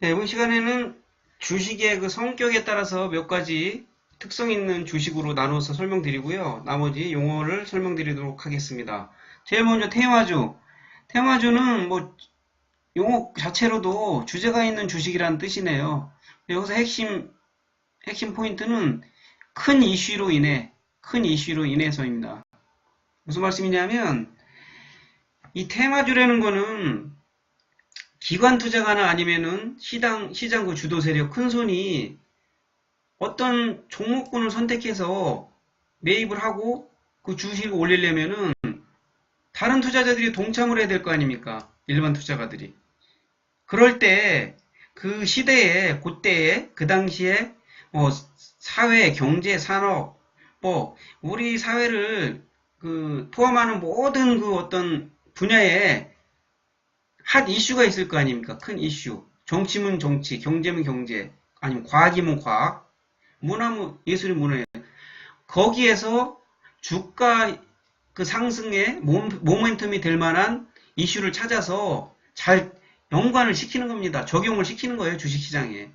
네, 이번 시간에는 주식의 그 성격에 따라서 몇 가지 특성 있는 주식으로 나눠서 설명드리고요. 나머지 용어를 설명드리도록 하겠습니다. 제일 먼저 테마주. 테마주는 뭐 용어 자체로도 주제가 있는 주식이라는 뜻이네요. 여기서 핵심 핵심 포인트는 큰 이슈로 인해 큰 이슈로 인해서입니다. 무슨 말씀이냐면 이 테마주라는 거는 기관 투자가나 아니면은 시장, 시장 그 주도 세력 큰 손이 어떤 종목군을 선택해서 매입을 하고 그 주식을 올리려면은 다른 투자자들이 동참을 해야 될 거 아닙니까? 일반 투자가들이. 그럴 때 그 시대에, 그때에, 그 당시에 뭐 사회, 경제, 산업, 뭐 우리 사회를 그 포함하는 모든 그 어떤 분야에 핫 이슈가 있을 거 아닙니까? 큰 이슈. 정치면 정치, 경제면 경제, 아니면 과학이면 과학, 문화면 예술이 문화예요. 거기에서 주가 그 상승의 몸, 모멘텀이 될 만한 이슈를 찾아서 잘 연관을 시키는 겁니다. 적용을 시키는 거예요, 주식시장에.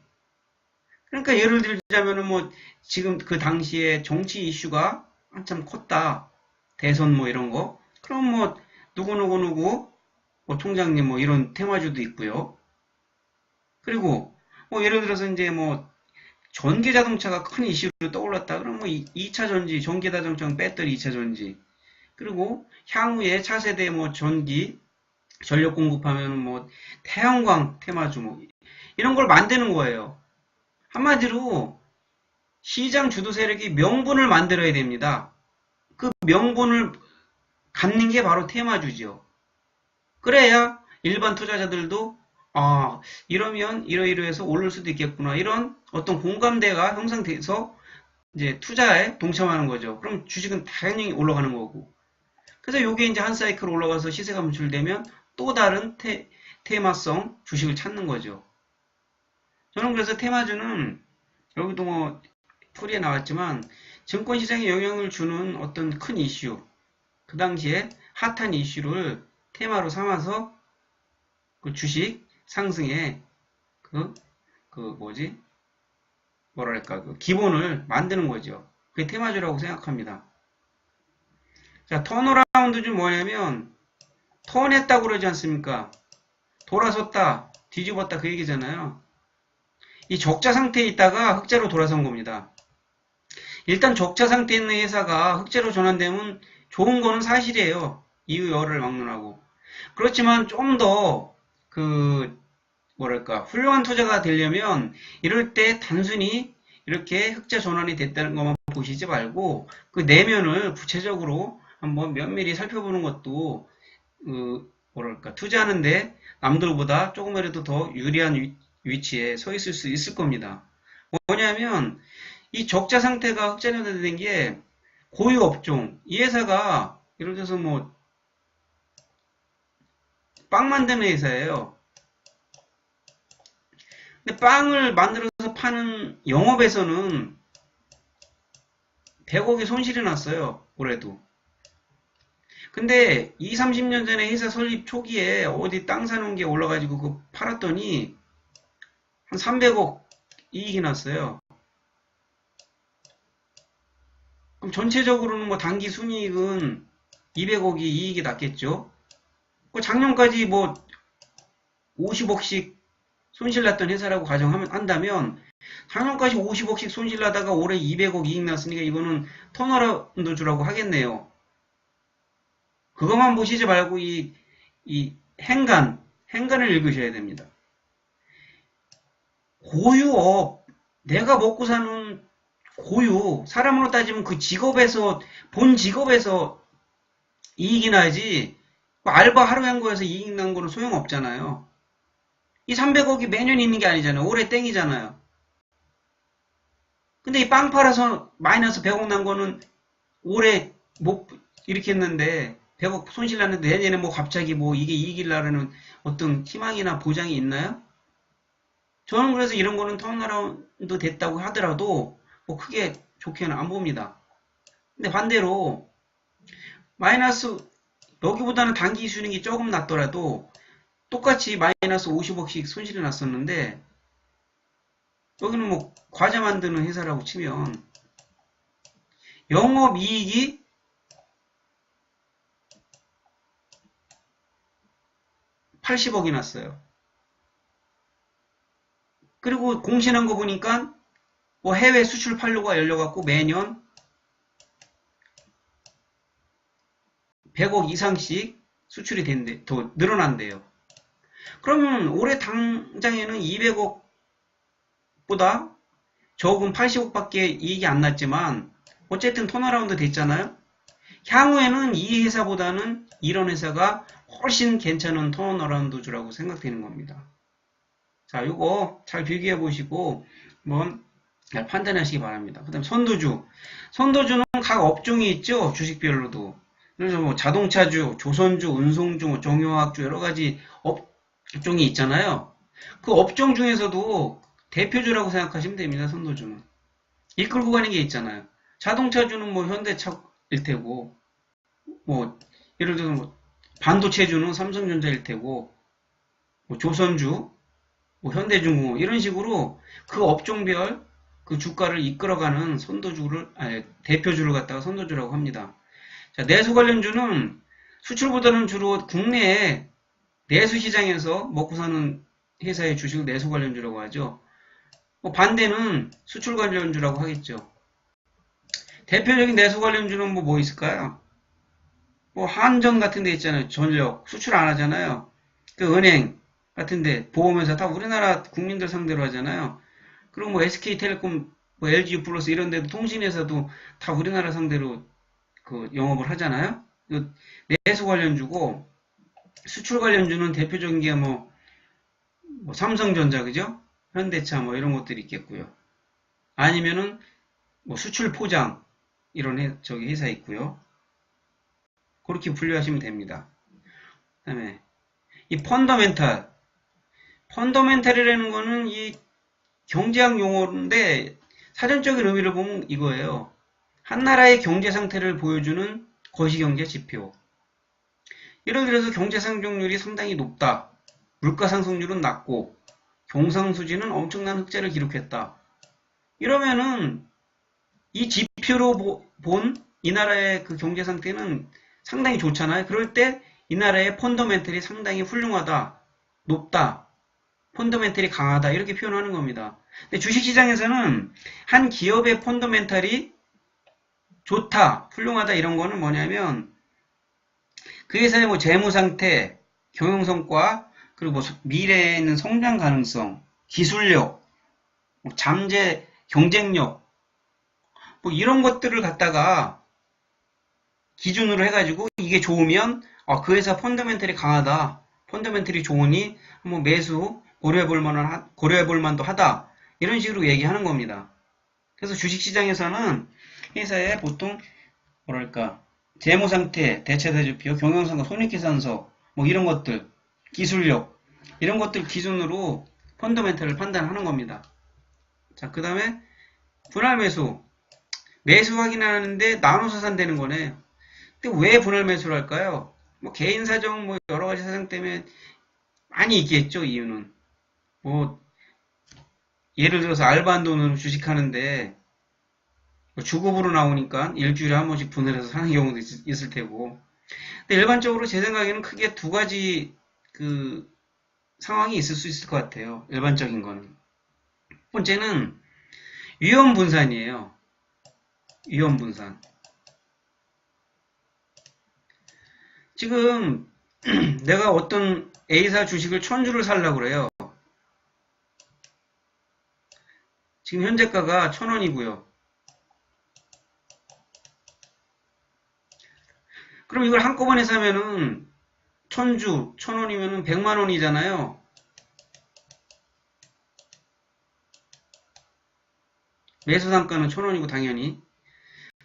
그러니까 예를 들자면은 뭐 지금 그 당시에 정치 이슈가 한참 컸다. 대선 뭐 이런 거. 그럼 뭐 누구누구누구 뭐 총장님 뭐 이런 테마주도 있고요. 그리고 뭐 예를 들어서 이제 뭐 전기 자동차가 큰 이슈로 떠올랐다. 그럼 뭐 2차 전지, 전기 자동차 배터리 2차 전지. 그리고 향후에 차세대 뭐 전기 전력 공급하면 뭐 태양광 테마주 뭐 이런 걸 만드는 거예요. 한마디로 시장 주도 세력이 명분을 만들어야 됩니다. 그 명분을 갖는 게 바로 테마주죠. 그래야 일반 투자자들도 아 이러면 이러이러해서 오를 수도 있겠구나 이런 어떤 공감대가 형성돼서 이제 투자에 동참하는 거죠. 그럼 주식은 당연히 올라가는 거고. 그래서 요게 이제 한 사이클 올라가서 시세가 분출되면 또 다른 테, 테마성 주식을 찾는 거죠. 저는 그래서 테마주는 여기도 뭐 풀이에 나왔지만 증권 시장에 영향을 주는 어떤 큰 이슈, 그 당시에 핫한 이슈를 테마로 삼아서 그 주식 상승에 그, 그 뭐지? 뭐랄까, 그 기본을 만드는 거죠. 그게 테마주라고 생각합니다. 자, 턴어라운드 좀 뭐냐면, 턴했다고 그러지 않습니까? 돌아섰다, 뒤집었다 그 얘기잖아요. 이 적자 상태에 있다가 흑자로 돌아선 겁니다. 일단 적자 상태에 있는 회사가 흑자로 전환되면 좋은 거는 사실이에요. 이유 열을 막론하고. 그렇지만 좀 더 그 뭐랄까 훌륭한 투자가 되려면 이럴 때 단순히 이렇게 흑자 전환이 됐다는 것만 보시지 말고 그 내면을 구체적으로 한번 면밀히 살펴보는 것도 그 뭐랄까 투자하는데 남들보다 조금이라도 더 유리한 위치에 서 있을 수 있을 겁니다. 뭐냐면 이 적자 상태가 흑자전환된 게 고유 업종 이 회사가 예를 들어서 뭐 빵 만드는 회사예요. 근데 빵을 만들어서 파는 영업에서는 100억이 손실이 났어요. 올해도. 근데 2, 30년 전에 회사 설립 초기에 어디 땅 사는 게 올라가지고 그 팔았더니 한 300억 이익이 났어요. 그럼 전체적으로는 뭐 단기 순이익은 200억이 이익이 났겠죠. 그 작년까지 뭐 50억씩 손실 났던 회사라고 가정하면 한다면 작년까지 50억씩 손실 나다가 올해 200억 이익 났으니까 이거는 턴어라운드 주라고 하겠네요. 그것만 보시지 말고 이, 이 행간, 행간을 읽으셔야 됩니다. 고유업, 내가 먹고 사는 고유, 사람으로 따지면 그 직업에서, 본 직업에서 이익이 나야지, 그 알바 하루 한 거에서 이익 난 거는 소용없잖아요. 이 300억이 매년 있는 게 아니잖아요. 올해 땡이잖아요. 근데 이 빵 팔아서 마이너스 100억 난 거는 올해 못 일으켰는데 100억 손실 났는데 내년에 뭐 갑자기 뭐 이게 이익이라는 어떤 희망이나 보장이 있나요? 저는 그래서 이런 거는 턴어라운드 됐다고 하더라도 뭐 크게 좋게는 안 봅니다. 근데 반대로 마이너스 여기보다는 단기 수익이 조금 낮더라도 똑같이 마이너스 50억씩 손실이 났었는데 여기는 뭐 과자 만드는 회사라고 치면 영업이익이 80억이 났어요. 그리고 공신한 거 보니까 뭐 해외 수출 판로가 열려갖고 매년 100억 이상씩 수출이 된대, 더 늘어난대요. 그러면 올해 당장에는 200억보다 적은 80억밖에 이익이 안 났지만 어쨌든 턴어라운드 됐잖아요. 향후에는 이 회사보다는 이런 회사가 훨씬 괜찮은 턴어라운드주라고 생각되는 겁니다. 자, 요거 잘 비교해 보시고 한번 잘 판단하시기 바랍니다. 그 다음 선도주. 선도주는 각 업종이 있죠. 주식별로도. 그래서 뭐 자동차주, 조선주, 운송주, 뭐 정유화학주 여러 가지 업종이 있잖아요. 그 업종 중에서도 대표주라고 생각하시면 됩니다. 선도주는. 이끌고 가는 게 있잖아요. 자동차주는 뭐 현대차일 테고, 뭐 예를 들어서 뭐 반도체주는 삼성전자일 테고, 뭐 조선주, 뭐 현대중공업 이런 식으로 그 업종별 그 주가를 이끌어가는 선도주를 아니, 대표주를 갖다가 선도주라고 합니다. 자, 내수 관련주는 수출보다는 주로 국내에 내수 시장에서 먹고 사는 회사의 주식을 내수 관련주라고 하죠. 뭐 반대는 수출 관련주라고 하겠죠. 대표적인 내수 관련주는 뭐, 뭐 있을까요? 뭐 한전 같은 데 있잖아요. 전력 수출 안 하잖아요. 그 은행 같은 데 보험회사 다 우리나라 국민들 상대로 하잖아요. 그리고 뭐 SK텔레콤, 뭐 LG 플러스 이런 데도 통신회사도 다 우리나라 상대로 그 영업을 하잖아요. 그 내수 관련주고 수출 관련주는 대표적인 게 뭐, 뭐 삼성전자 그죠? 현대차 뭐 이런 것들이 있겠고요. 아니면은 뭐 수출 포장 이런 회, 저기 회사 있고요. 그렇게 분류하시면 됩니다. 그다음에 이 펀더멘탈 펀더멘탈이라는 거는 이 경제학 용어인데 사전적인 의미를 보면 이거예요. 한 나라의 경제 상태를 보여주는 거시경제 지표. 예를 들어서 경제 상승률이 상당히 높다. 물가 상승률은 낮고 경상수지는 엄청난 흑자를 기록했다. 이러면은 이 지표로 본 이 나라의 그 경제 상태는 상당히 좋잖아요. 그럴 때 이 나라의 펀더멘털이 상당히 훌륭하다, 높다, 펀더멘털이 강하다 이렇게 표현하는 겁니다. 근데 주식시장에서는 한 기업의 펀더멘털이 좋다, 훌륭하다 이런 거는 뭐냐면 그 회사의 뭐 재무 상태, 경영 성과, 그리고 뭐 미래에 있는 성장 가능성, 기술력, 뭐 잠재 경쟁력, 뭐 이런 것들을 갖다가 기준으로 해가지고 이게 좋으면 아, 그 회사 펀더멘털이 강하다, 펀더멘털이 좋으니 한번 매수 고려해 볼 만한 고려해 볼 만도 하다 이런 식으로 얘기하는 겁니다. 그래서 주식시장에서는 회사의 보통 뭐랄까 재무 상태, 대체대조표, 경영성과 손익계산서 뭐 이런 것들, 기술력 이런 것들 기준으로 펀더멘털을 판단하는 겁니다. 자, 그 다음에 분할 매수. 매수 확인하는데 나눠서 산다는 거네. 근데 왜 분할 매수를 할까요? 뭐 개인 사정, 뭐 여러 가지 사정 때문에 많이 있겠죠, 이유는. 뭐 예를 들어서 알바한 돈으로 주식하는데 뭐 주급으로 나오니까 일주일에 한 번씩 분할해서 사는 경우도 있, 을 테고. 근데 일반적으로 제 생각에는 크게 두 가지 그 상황이 있을 수 있을 것 같아요. 일반적인 거는. 첫 번째는 위험 분산이에요. 위험 분산. 지금 내가 어떤 A사 주식을 천주를 살려고 그래요. 지금 현재가가 천원이고요. 그럼 이걸 한꺼번에 사면은 천주, 천원이면은 백만원이잖아요. 매수 단가는 천원이고 당연히.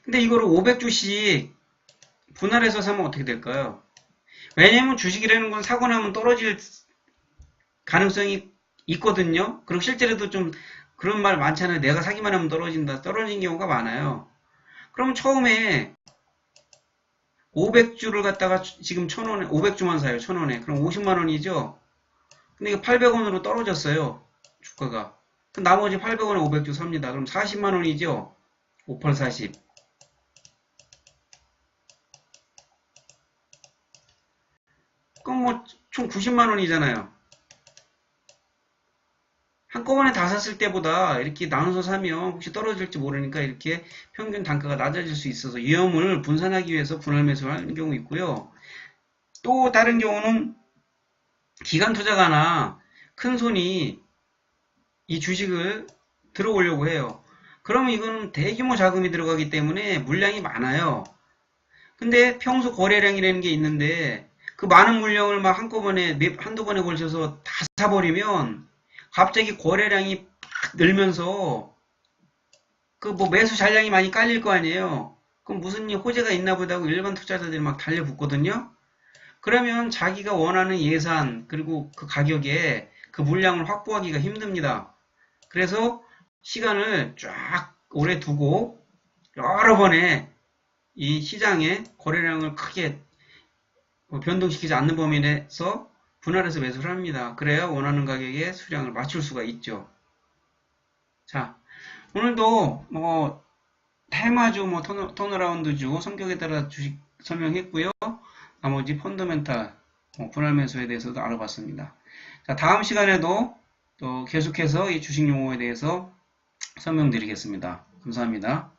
근데 이거를 500주씩 분할해서 사면 어떻게 될까요? 왜냐면 주식이라는 건 사고 나면 떨어질 가능성이 있거든요. 그리고 실제로도 좀 그런 말 많잖아요. 내가 사기만 하면 떨어진다. 떨어진 경우가 많아요. 그럼 처음에 500주를 갖다가 지금 1000원에 500주만 사요. 1000원에. 그럼 50만 원이죠. 근데 이거 800원으로 떨어졌어요. 주가가. 그 나머지 800원에 500주 삽니다. 그럼 40만 원이죠. 5, 8, 40. 그럼 뭐 총 90만 원이잖아요. 한꺼번에 다 샀을 때보다 이렇게 나눠서 사면 혹시 떨어질지 모르니까 이렇게 평균 단가가 낮아질 수 있어서 위험을 분산하기 위해서 분할 매수를 하는 경우 있고요. 또 다른 경우는 기간 투자가나 큰 손이 이 주식을 들어오려고 해요. 그러면 이거는 대규모 자금이 들어가기 때문에 물량이 많아요. 근데 평소 거래량이라는 게 있는데 그 많은 물량을 막 한꺼번에 몇- 한두 번에 걸쳐서 다 사버리면 갑자기 거래량이 팍 늘면서 그 뭐 매수 잔량이 많이 깔릴 거 아니에요. 그럼 무슨 일 호재가 있나 보다 하고 일반 투자자들이 막 달려붙거든요. 그러면 자기가 원하는 예산 그리고 그 가격에 그 물량을 확보하기가 힘듭니다. 그래서 시간을 쫙 오래 두고 여러 번의 이 시장의 거래량을 크게 뭐 변동시키지 않는 범위 내에서 분할해서 매수를 합니다. 그래야 원하는 가격에 수량을 맞출 수가 있죠. 자, 오늘도 뭐 테마주, 뭐 턴, 턴어라운드주 성격에 따라 주식 설명했고요. 나머지 펀더멘탈 뭐 분할 매수에 대해서도 알아봤습니다. 자, 다음 시간에도 또 계속해서 이 주식 용어에 대해서 설명드리겠습니다. 감사합니다.